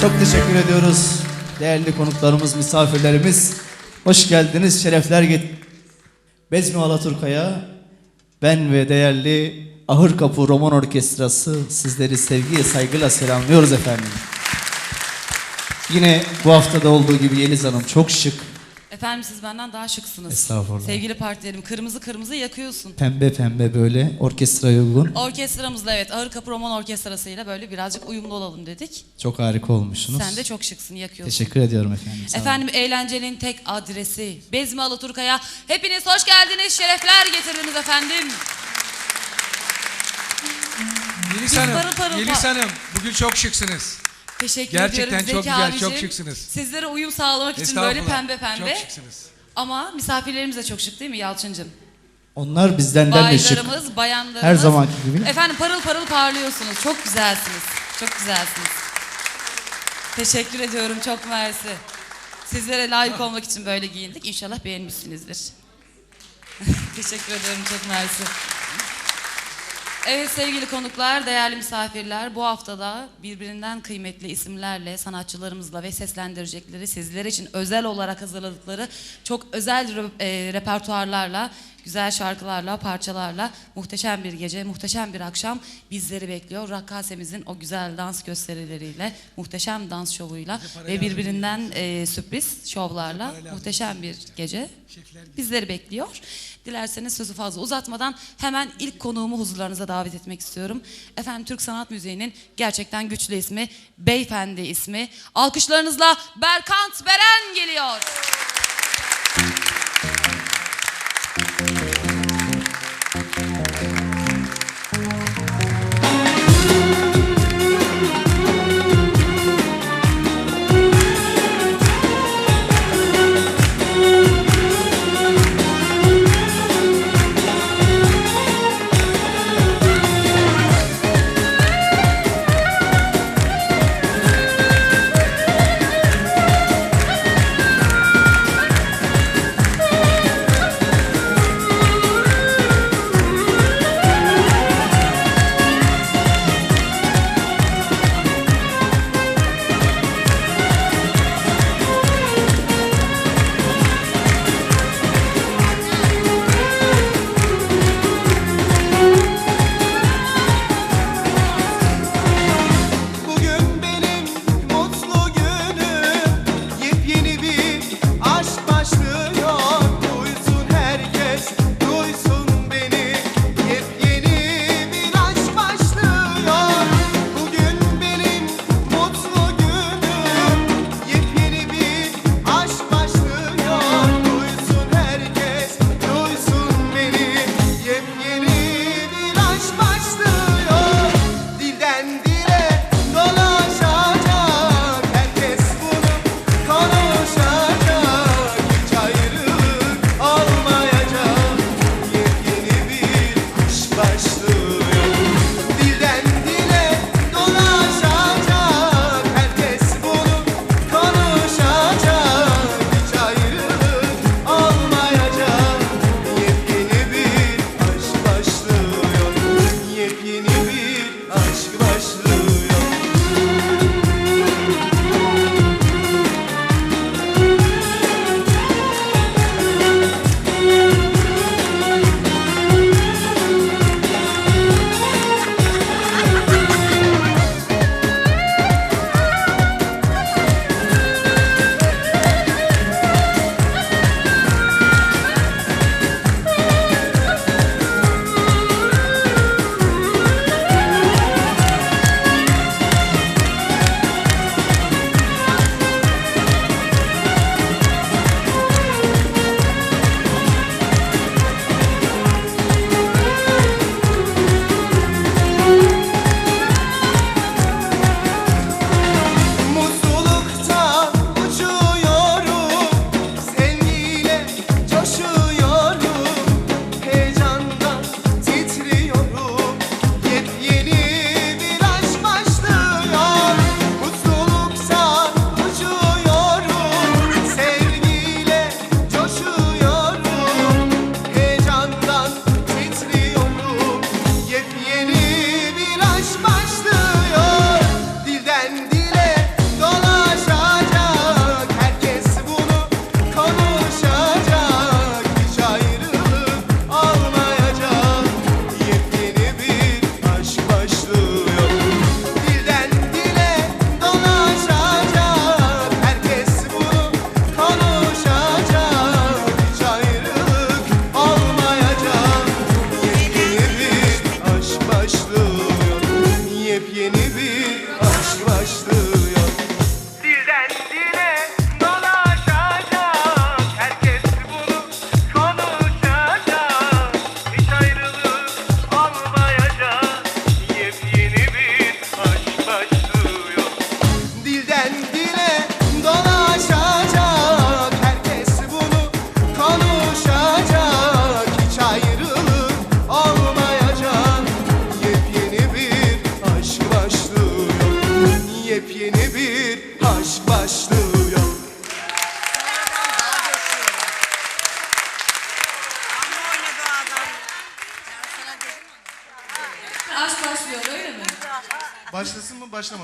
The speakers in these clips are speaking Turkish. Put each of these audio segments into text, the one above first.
Çok teşekkür ediyoruz değerli konuklarımız, misafirlerimiz. Hoş geldiniz, şerefler get. Bezmi Alaturka'ya ben ve değerli Ahır Kapı Roman Orkestrası sizleri sevgiyle, saygıyla selamlıyoruz efendim. Yine bu haftada olduğu gibi Yeliz Hanım çok şık, Efendim siz benden daha şıksınız. Estağfurullah. Sevgili partilerim kırmızı kırmızı yakıyorsun. pembe pembe böyle orkestraya uygun. Orkestramızla evet Ağır Kapı Roman Orkestrası'yla böyle birazcık uyumlu olalım dedik. Çok harika olmuşsunuz. Sen de çok şıksın yakıyorsun. Teşekkür ediyorum efendim. sağ olun. Efendim eğlencenin tek adresi Bezmi Alaturka'ya hepiniz hoş geldiniz, şerefler getirdiniz efendim. Yeliz Biz Hanım, parıl parıl Yeliz pa- Hanım bugün çok şıksınız. Teşekkür Gerçekten ediyorum çok Zeki güzel, abicim. çok şıksınız. Sizlere uyum sağlamak için böyle Estağfurullah. pembe pembe. Çok şıksınız. Ama misafirlerimiz de çok şık değil mi Yalçıncığım? Onlar bizden de şık. Baylarımız, bayanlarımız. Her zamanki gibi. Efendim parıl parıl parlıyorsunuz. Çok güzelsiniz. Çok güzelsiniz. Teşekkür ediyorum. Çok mersi. Sizlere layık olmak için böyle giyindik. İnşallah beğenmişsinizdir. Teşekkür ediyorum. Çok mersi. Evet sevgili konuklar, değerli misafirler bu haftada birbirinden kıymetli isimlerle, sanatçılarımızla ve seslendirecekleri sizler için özel olarak hazırladıkları çok özel re- e, repertuarlarla, güzel şarkılarla, parçalarla muhteşem bir gece, muhteşem bir akşam bizleri bekliyor. Rakkasemizin o güzel dans gösterileriyle, muhteşem dans şovuyla ve birbirinden e, sürpriz şovlarla muhteşem bir gece bizleri bekliyor. Dilerseniz sözü fazla uzatmadan hemen ilk konuğumu huzurlarınıza davet etmek istiyorum. Efendim Türk Sanat Müziği'nin gerçekten güçlü ismi, beyefendi ismi. Alkışlarınızla Berkant Beren geliyor. başlıyor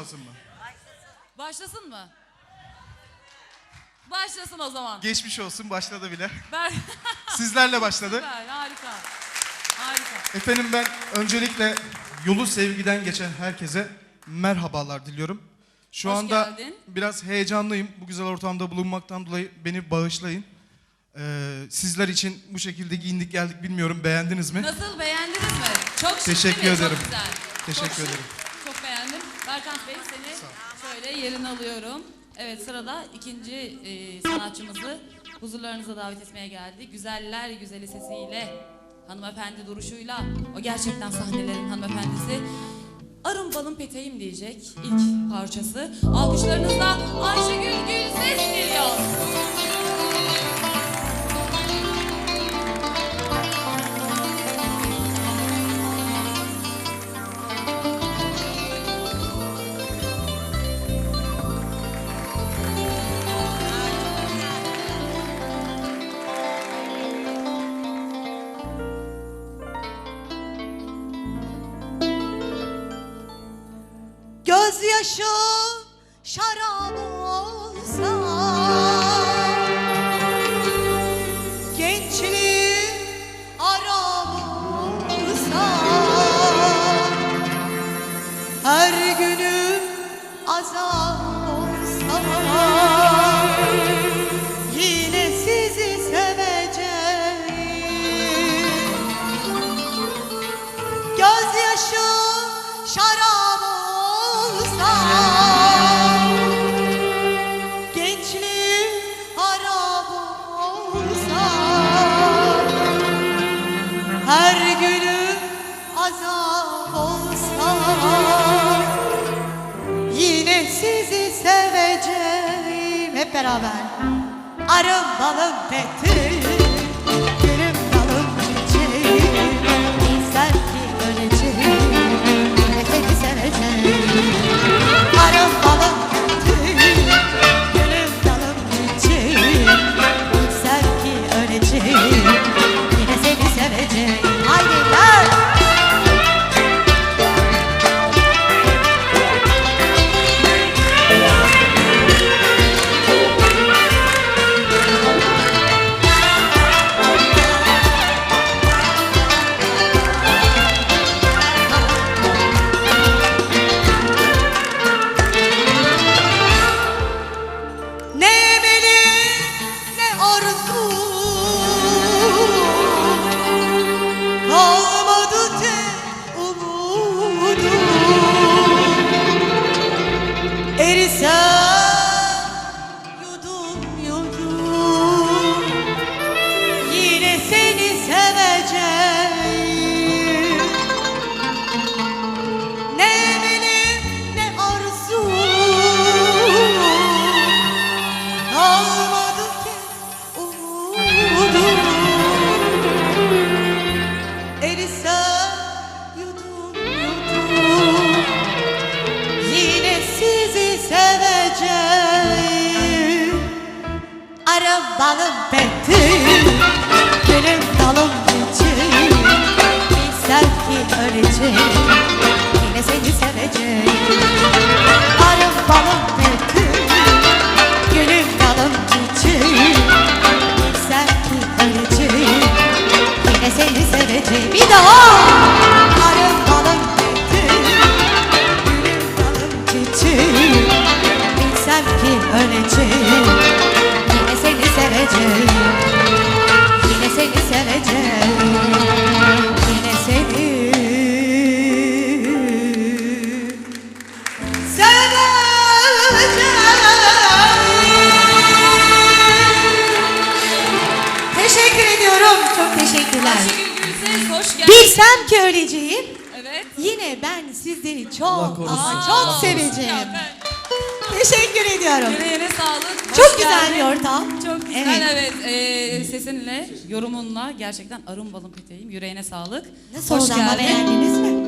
başlamasın mı? Başlasın mı? Başlasın o zaman. Geçmiş olsun başladı bile. Ben Sizlerle başladı. Süper, harika. Harika. Efendim ben öncelikle yolu sevgiden geçen herkese merhabalar diliyorum. Şu Hoş anda geldin. biraz heyecanlıyım. Bu güzel ortamda bulunmaktan dolayı beni bağışlayın. Ee, sizler için bu şekilde giyindik geldik bilmiyorum beğendiniz mi? Nasıl beğendiniz mi? Çok şık Teşekkür değil mi? ederim. Çok güzel. Teşekkür Çok şık, ederim. Berkant Bey seni şöyle yerine alıyorum. Evet sırada ikinci e, sanatçımızı huzurlarınıza davet etmeye geldik. Güzeller güzeli sesiyle, hanımefendi duruşuyla, o gerçekten sahnelerin hanımefendisi. Arım balım peteğim diyecek ilk parçası. Alkışlarınızla Ayşegül Gülses geliyor. show. Arım balım Arım balım betim Gülüm dalım geçeyim Bilsem ki öleceğim Yine seni seveceğim. Arım balım betim Gülüm dalım geçeyim Bilsem ki öleceğim Yine seni seveceğim. Bir daha Bilsem ki öleceğim. Evet. Yine ben sizleri çok korusun. ama Allah çok seveceğim. Ya ben- Teşekkür ediyorum. Yüreğine sağlık. Hoş Çok güzel geldin. bir ortam. Çok güzel Evet. evet. Ee, sesinle, yorumunla gerçekten arım balım peteğim. Yüreğine sağlık. Nasıl Hoş oldu ama beğendiniz mi?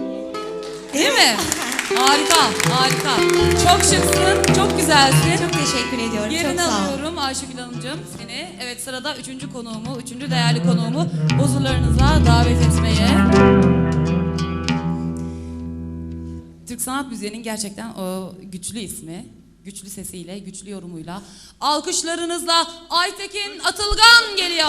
Değil mi? harika, harika. Çok şıksın, çok güzelsin. Çok teşekkür ediyorum. Yerini çok alıyorum Ayşegül Hanımcığım seni. Evet sırada üçüncü konuğumu, üçüncü değerli konuğumu huzurlarınıza davet etmeye. Türk sanat müziğinin gerçekten o güçlü ismi, güçlü sesiyle, güçlü yorumuyla. Alkışlarınızla Aytekin Atılgan geliyor.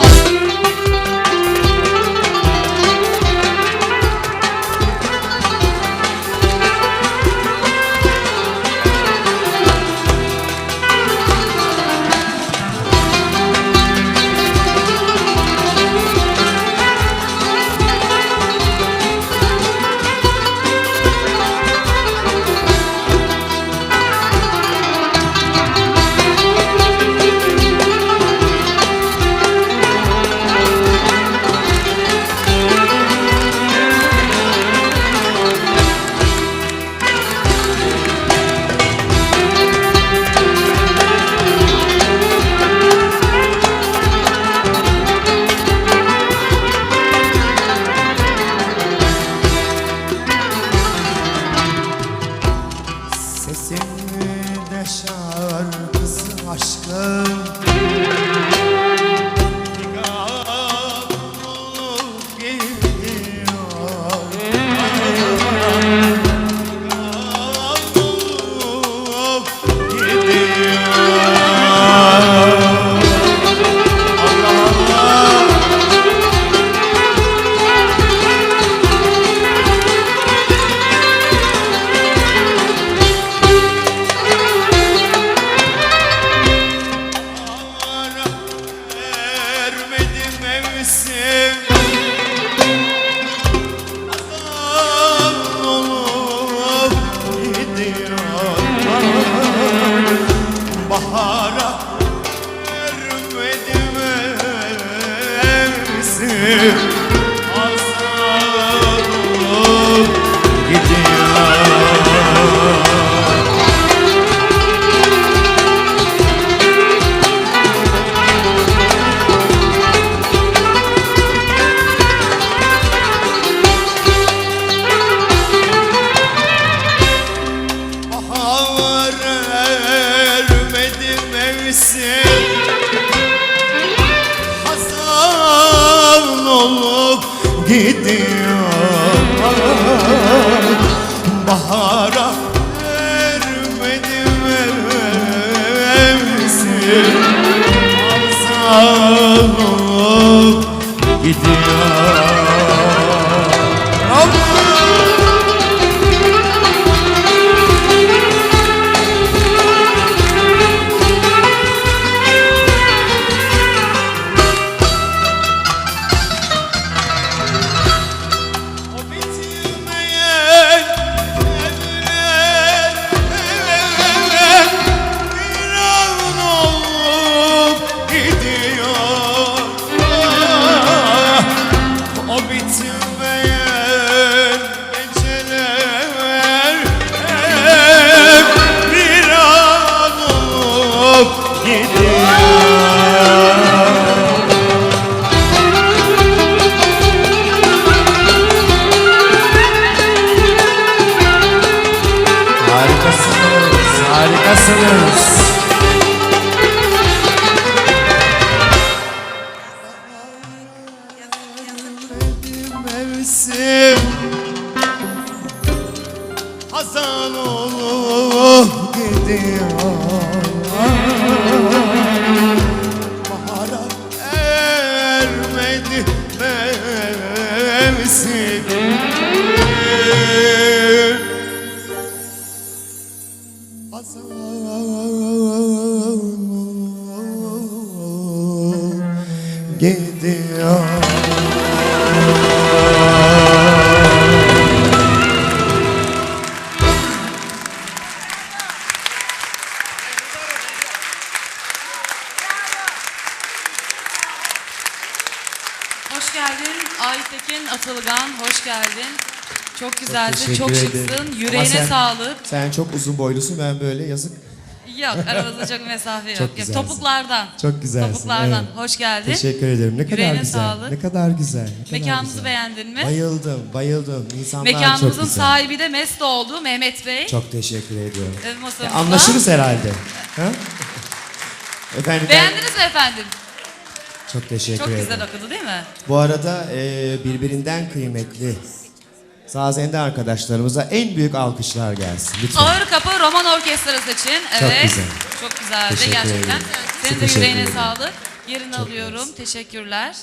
Mevsim e Deus. Bitilmeyen çok, şıksın. Yüreğine sen- sağlık. Sen çok uzun boylusun ben böyle yazık. Yok, aramızda çok mesafe yok. Çok güzelsin. Topuklardan. Çok güzelsin, Topuklardan. evet. Hoş geldin. Teşekkür ederim. Ne kadar Yüreğine güzel. sağlık. Ne kadar güzel. Ne kadar Mekanımızı güzel. beğendin mi? Bayıldım, bayıldım. İnsanlar çok Mekanımızın güzel. sahibi de Mest oldu Mehmet Bey. Çok teşekkür ediyorum. Ee, masamızda. anlaşırız herhalde. Ha? Efendim ben Beğendiniz mi efendim? çok teşekkür Çok ederim. güzel okudu değil mi? Bu arada e, birbirinden kıymetli Sazende arkadaşlarımıza en büyük alkışlar gelsin. Lütfen. Ağır Kapı Roman Orkestrası için. Evet. güzel. Çok güzeldi Teşekkür gerçekten. ederim. Senin de Teşekkür yüreğine ederim. sağlık. Yerini alıyorum. Teşekkürler.